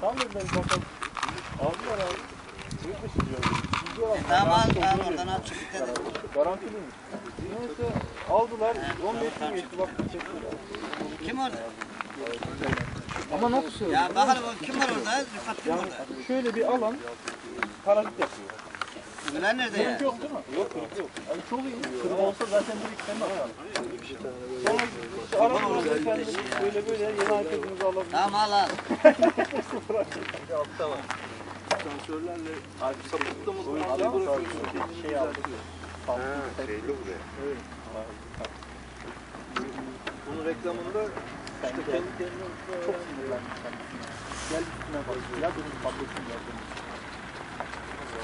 Tam dediler bakalım. Aldılar abi. Bir şey diyor. Gidiyorlar. Tamam al Garanti oluyor. oradan al çık dikkat et. Garantiliymiş. Neyse aldılar. 15 gün geçti bak çektiler. Kim orada? Ama nasıl söylüyor? Ya bakalım kim var orada? Rıfat kim orada? Şöyle bir alan parazit yapıyor. Gülen nerede ya? Yok değil mi? Yok kırık yok. Yani çok iyi. Kırık olsa zaten bir iki tane atar. Sonra işte aramızda efendim böyle böyle yeni arkadaşımızı alabiliriz. Tamam al al. Sensörlerle sapıkta mı? Şey aldık. Şeyli bu be. Bunun reklamında işte kendi kendine çok sinirlenmiş. Gel üstüne bak. Ya benim tabletim ya benim.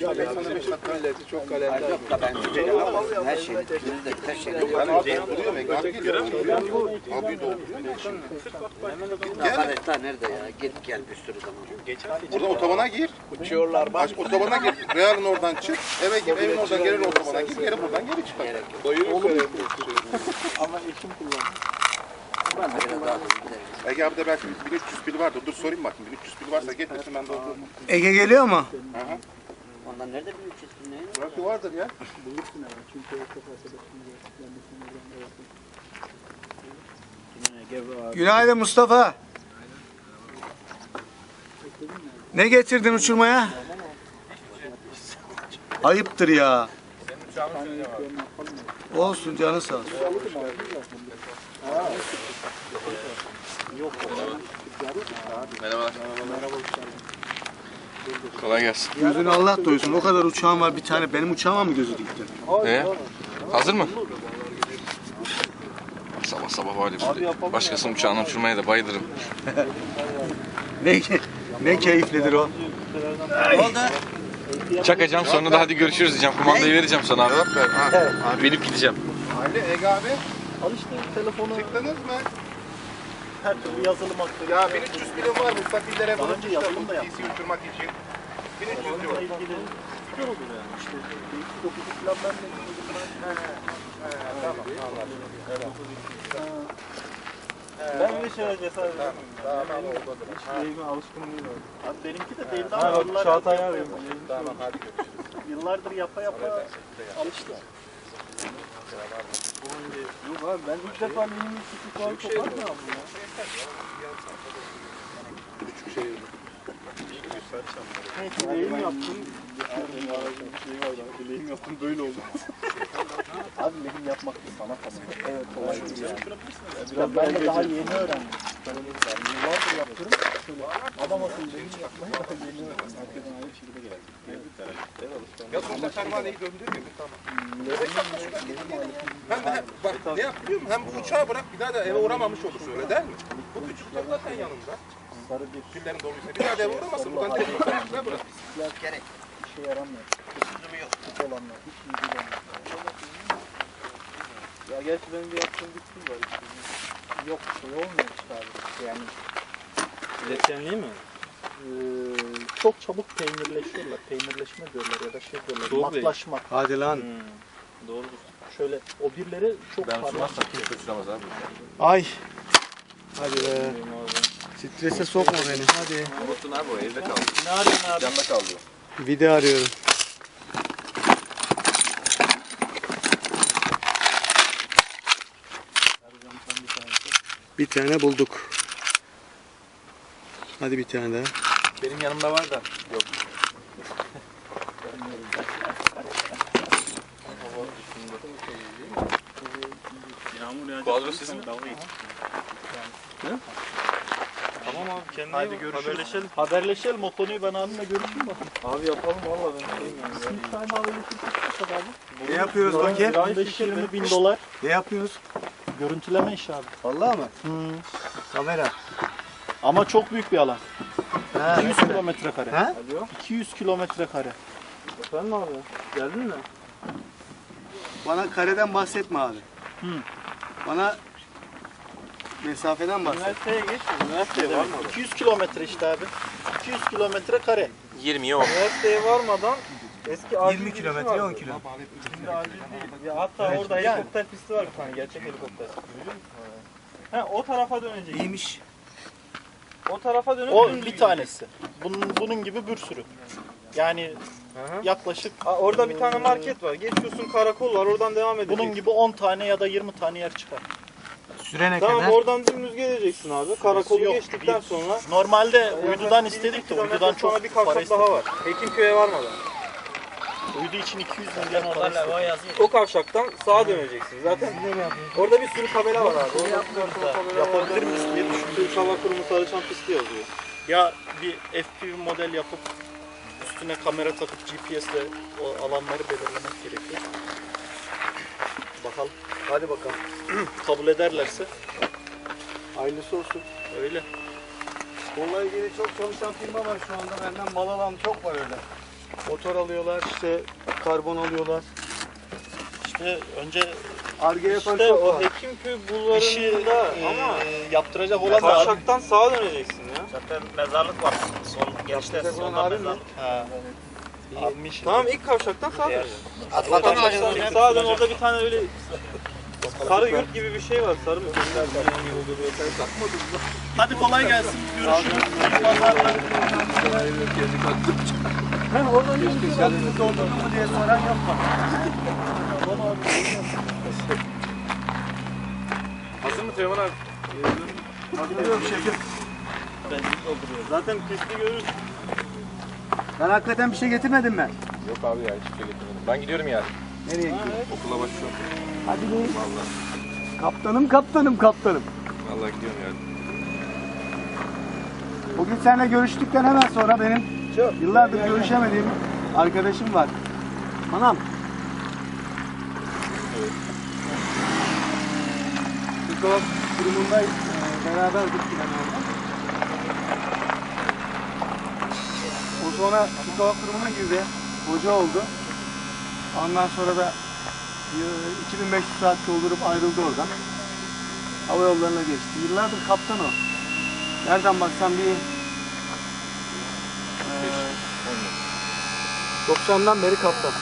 Ya ben sana 5 dakika milleti çok kalemler. Her şey. Önünde her şey. Ben abi dolduruyorum. Abi geliyor. Abi dolduruyorum. Arkadaşlar nerede ya? Git gel bir sürü zaman. Burada otobana gir. Uçuyorlar bak. Otobana gir. Real'ın oradan çık. Eve gir. Evin oradan geri otobana gir. Geri buradan geri çık. Ama eşim kullanıyor. Ben de biraz daha hızlı giderim. Ege abi de belki 1300 pil vardır. Dur sorayım bakayım. 1300 pil varsa getirsin ben doldururum. Ege geliyor mu? Aha. Ondan nerede bir 300 bin ne? Belki vardır ya. Bulursun ama çünkü o çok arkadaşım var. Ben de sana oradan da yapayım. Gebe var. Günaydın Mustafa. Ne getirdin uçurmaya? Ayıptır ya. Olsun canı sağ olsun. Kolay gelsin. Gözünü Allah doyursun. O kadar uçağın var bir tane. Benim uçağıma mı gözü dikti? Ee, hazır mı? Sabah sabah var ya böyle başkasının uçağını uçurmaya da bayılırım. Ne, ne keyiflidir o. Ne oldu? Çakacağım sonra da hadi görüşürüz diyeceğim. Kumandayı vereceğim sana abi. Abi binip gideceğim. Ali Ege abi Al işte telefonu tıkladınız mı? her türlü yazılım aktarıyor. Ya 1300 pilin var. Müstakillere Daha bunu önce yazılım da PC yaptım. uçurmak için. 1300 Onunla diyor. ilgili güzel olur yani işte. Bir iki dokuzu falan ben de Ben öyle şeyler cesaret edemem. Tamam oldu. Hiç alışkın değilim. Abi benimki de değildi ama yıllar Çağatay arıyorum. Tamam hadi görüşürüz. Yıllardır yapa yapa alıştım. Yok abi ben ilk defa mini küçük var kopartmıyorum ya. Küçük şey. Evet, dileğim yaptım. Şey var ya, dileğim yaptım böyle oldu. Abi lehim yapmak da sanat ama. Evet kolay değil yani. Biraz ben de daha yeni öğrendim. Öyle yani yıllardır yapıyorum. Şöyle adam akıllı lehim yapmayı daha yeni. Herkesin aynı şekilde gelen. Ya sonuçta pervaneyi döndürmüyor mu? Tamam. Hem de bak ne yap biliyor musun? Hem bu uçağı bırak bir daha da eve uğramamış olursun öyle değil mi? Bu küçükler zaten yanında. Sarı bir Pillerin doluysa bir daha da eve uğramasın. Buradan direkt uçakla bırak. Gerek. işe yaramıyor. Kısmı yok. Tip olanlar hiç değil onlar. Ya gerçi benim bir yaptığım bir tip var işte. Yok şey olmuyor işte abi. Yani Üretkenliği mi? eee, çok çabuk peynirleşiyorlar. Peynirleşme diyorlar ya da şey diyorlar. Doğru değil. matlaşmak. Hadi lan. Hmm. Doğrudur. Şöyle o birleri çok Ben parlak. uçmazsam kimse abi. Ay. Hadi be. Strese sokma beni. Hadi. Unuttun abi o evde kaldı. Ne arıyorsun abi? Yanında kalıyor. Video arıyorum. Bir tane bulduk. Hadi bir tane daha. Benim yanımda var da. Yok. Kuadro sizin mi? Tamam abi kendine Hadi iyi bak. görüşürüz. Haberleşelim. Haberleşelim. O konuyu ben abimle görüşeyim mi? Abi yapalım valla ben sevmiyorum ya. Bir tane haberleşelim. abi. Ne yapıyoruz bakayım? 15-20 bin dolar Ne yapıyoruz? Görüntüleme işi abi. Vallahi mı? Kamera. Ama çok büyük bir alan. Ha. 200 kilometre kare. Ha? 200 kilometre kare. Efendim abi geldin mi? Bana kareden bahsetme abi. Bana mesafeden bahset. Üniversiteye geç. Üniversiteye varmadan. 200 kilometre işte abi. 200 kilometre kare. 20'ye 10. Üniversiteye varmadan eski acil 20 birisi kilometre vardı. 10 kilo. Şimdi acil değil. Ya hatta orada helikopter pisti var bir tane. Gerçek helikopter. Biliyor musun? He o tarafa dönecek. İyiymiş. O tarafa dönüp O dümdüz bir tanesi. Bunun, bunun gibi bir sürü. Yani hı. yaklaşık Aa, orada bir tane market var. Geçiyorsun karakol var. Oradan devam edeceksin. bunun gibi 10 tane ya da 20 tane yer çıkar. Sürene Tamam kadar. oradan dümdüz geleceksin abi. Karakolu Yok, geçtikten bir- sonra Normalde uydudan istedik de kilometre uydudan sonra çok bir para istedik. daha var. Hekimköy'e varmadan. Uydu için 200 milyon istedik. O kavşaktan sağa döneceksin. Zaten orada bir sürü tabela var abi. Orada bir sürü tabela var. Yapabilir miyiz diye düşündüm. Hava Kurumu Sarıçam pisti yazıyor. Ya bir FPV model yapıp üstüne kamera takıp GPS'le o alanları belirlemek gerekiyor. Bakalım. Hadi bakalım. Kabul ederlerse Hayırlısı olsun. öyle. Bununla ilgili çok çalışan firma var şu anda. Benden mal alan çok var öyle. Motor alıyorlar, işte karbon alıyorlar. İşte önce Arge İşte o var. Hekimköy işi bulvarında e, ama yaptıracak olan da kavşaktan sağa döneceksin ya. Zaten mezarlık var. Sol geçte mi? mezarlık. Ha. İşi. Tamam ilk kavşaktan sağa döneceksin. Atlatanı Kavşaktan sağa dön orada bir tane öyle sarı yurt gibi bir şey var. Sarı mı? Hadi kolay gelsin. Görüşürüz. Pazarlar. Ha oradan yürüyüş yaptınız doldurdun mu diye soran yok bana. Hazır mı Teoman abi? Hatırlıyorum şefim. Zaten pisti görürüz. Ben hakikaten bir şey getirmedim ben. Yok abi ya hiçbir şey getirmedim. Ben gidiyorum yani. Nereye gidiyorsun? Okula başlıyorum. Hadi be. Kaptanım kaptanım kaptanım. Vallahi gidiyorum yani. Bugün seninle görüştükten hemen sonra benim yıllardır görüşemediğim arkadaşım var. Anam. Türk Hava Kurumu'nda e, beraberdik planlarda. O sonra Hava Kurumu'na girdi. Hoca oldu. Ondan sonra da e, 2500 saat doldurup ayrıldı oradan. Hava yollarına geçti. Yıllardır kaptan o. Nereden baksan bir 90'dan beri kaptan.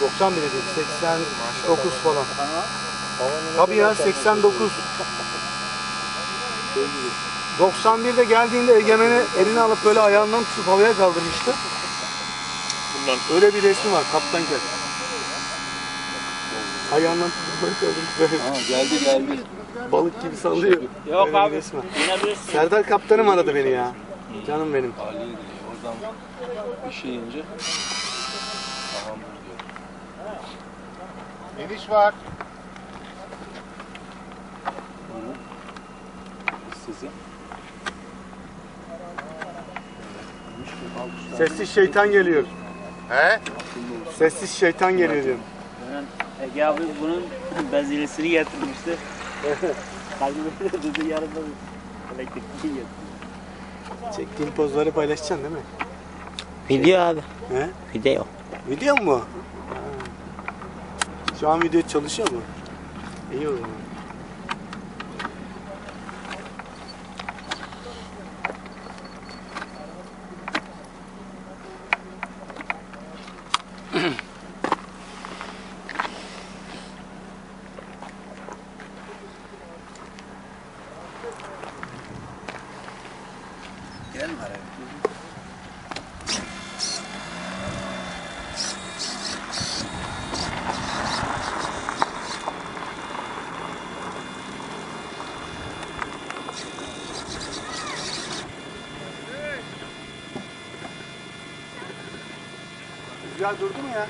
91 değil, 89 falan. Tabii ya 89. 91'de geldiğinde Egemen'i eline alıp böyle ayağından tutup havaya kaldırmıştı. Bundan Öyle bir resmi var kaptanken. Ayağından tutup böyle kaldırmış. geldi geldi. Balık gibi sallıyor. Yok Öyle bir abi. resmi var. İnebilirsin. Serdar kaptanım aradı beni ya. Canım benim. Ali'ye dedi oradan bir şey ince. Tamamdır diyor. İniş var. Sizi. Sessiz şeytan geliyor. He? Sessiz şeytan geliyor diyorum. Ege abi bunun benzinlisini getirmişti. Kalbimde dedi yarın da elektrikli getirdi. Çektiğin pozları paylaşacaksın değil mi? Video abi. He? Video. Video mu? Ha. Şu an video çalışıyor mu? İyi o zaman. Rüzgar durdu mu ya?